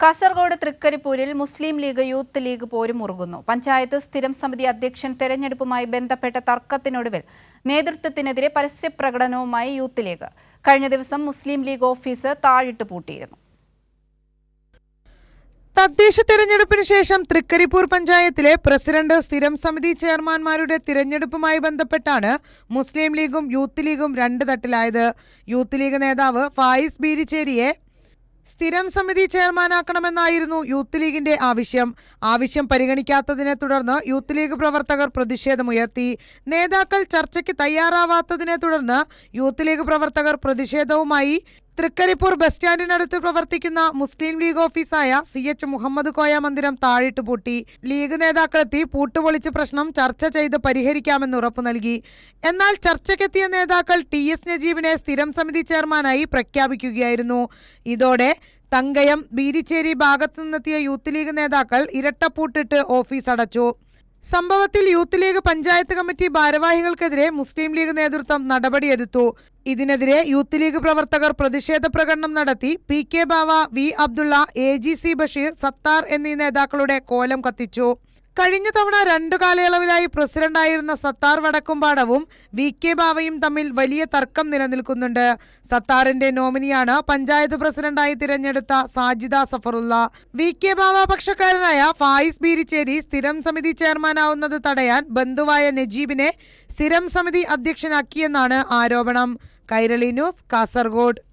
കാസർഗോഡ് തൃക്കരിപ്പൂരിൽ മുസ്ലിം ലീഗ് യൂത്ത് ലീഗ് പോരും മുറുകുന്നു പഞ്ചായത്ത് സ്ഥിരം സമിതി അധ്യക്ഷൻ തെരഞ്ഞെടുപ്പുമായി ബന്ധപ്പെട്ട തർക്കത്തിനൊടുവിൽ നേതൃത്വത്തിനെതിരെ പരസ്യപ്രകടനവുമായി യൂത്ത് ലീഗ്. കഴിഞ്ഞ ദിവസം മുസ്ലിം ലീഗ് ഓഫീസ് താഴിട്ട് പൂട്ടിയിരുന്നു. തദ്ദേശ തെരഞ്ഞെടുപ്പിന് ശേഷം തൃക്കരിപ്പൂർ പഞ്ചായത്തിലെ പ്രസിഡന്റ് സ്ഥിരം സമിതി ചെയർമാൻമാരുടെ തിരഞ്ഞെടുപ്പുമായി ബന്ധപ്പെട്ടാണ് മുസ്ലിം ലീഗും യൂത്ത് ലീഗും രണ്ട് തട്ടിലായത്. യൂത്ത് ലീഗ് നേതാവ് ഫായിസ് ബീരിച്ചേരിയെ സ്ഥിരം സമിതി ചെയർമാനാക്കണമെന്നായിരുന്നു യൂത്ത് ലീഗിന്റെ ആവശ്യം. ആവശ്യം പരിഗണിക്കാത്തതിനെ തുടർന്ന് യൂത്ത് ലീഗ് പ്രവർത്തകർ പ്രതിഷേധമുയർത്തി. നേതാക്കൾ ചർച്ചയ്ക്ക് തയ്യാറാവാത്തതിനെ തുടർന്ന് യൂത്ത് ലീഗ് പ്രവർത്തകർ പ്രതിഷേധവുമായി തൃക്കരിപ്പൂർ ബസ് സ്റ്റാൻഡിനടുത്ത് പ്രവർത്തിക്കുന്ന മുസ്ലിം ലീഗ് ഓഫീസായ സി എച്ച് മുഹമ്മദ് കോയ മന്ദിരം താഴിട്ട് പൂട്ടി. ലീഗ് നേതാക്കളെത്തി പൂട്ടുപൊളിച്ച് പ്രശ്നം ചർച്ച ചെയ്ത് പരിഹരിക്കാമെന്ന് ഉറപ്പു നൽകി. എന്നാൽ ചർച്ചയ്ക്കെത്തിയ നേതാക്കൾ ടി എസ് നജീബിനെ സ്ഥിരം സമിതി ചെയർമാനായി പ്രഖ്യാപിക്കുകയായിരുന്നു. ഇതോടെ തങ്കയം ബീരിച്ചേരി ഭാഗത്തു നിന്നെത്തിയ യൂത്ത് ലീഗ് നേതാക്കൾ ഇരട്ടപ്പൂട്ടിട്ട് ഓഫീസ് അടച്ചു. സംഭവത്തിൽ യൂത്ത് ലീഗ് പഞ്ചായത്ത് കമ്മിറ്റി ഭാരവാഹികൾക്കെതിരെ മുസ്ലിം ലീഗ് നേതൃത്വം നടപടിയെടുത്തു. ഇതിനെതിരെ യൂത്ത് ലീഗ് പ്രവർത്തകർ പ്രതിഷേധ പ്രകടനം നടത്തി. P K Bava V Abdulla A G C Basheer Sathar എന്നീ നേതാക്കളുടെ കോലം കത്തിച്ചു. കഴിഞ്ഞ തവണ രണ്ടു കാലയളവിലായി പ്രസിഡന്റായിരുന്ന സത്താർ വടക്കുംപാടവും വി കെ ബാവയും തമ്മിൽ വലിയ തർക്കം നിലനിൽക്കുന്നുണ്ട്. സത്താറിന്റെ നോമിനിയാണ് പഞ്ചായത്ത് പ്രസിഡന്റായി തിരഞ്ഞെടുത്ത സാജിദ സഫറുള്ള. വി കെ ബാവ പക്ഷക്കാരനായ ഫായിസ് ബീരിച്ചേരി സ്ഥിരം സമിതി ചെയർമാനാവുന്നത് തടയാൻ ബന്ധുവായ നജീബിനെ സ്ഥിരം സമിതി അധ്യക്ഷനാക്കിയെന്നാണ് ആരോപണം. കൈരളി ന്യൂസ് കാസർഗോഡ്.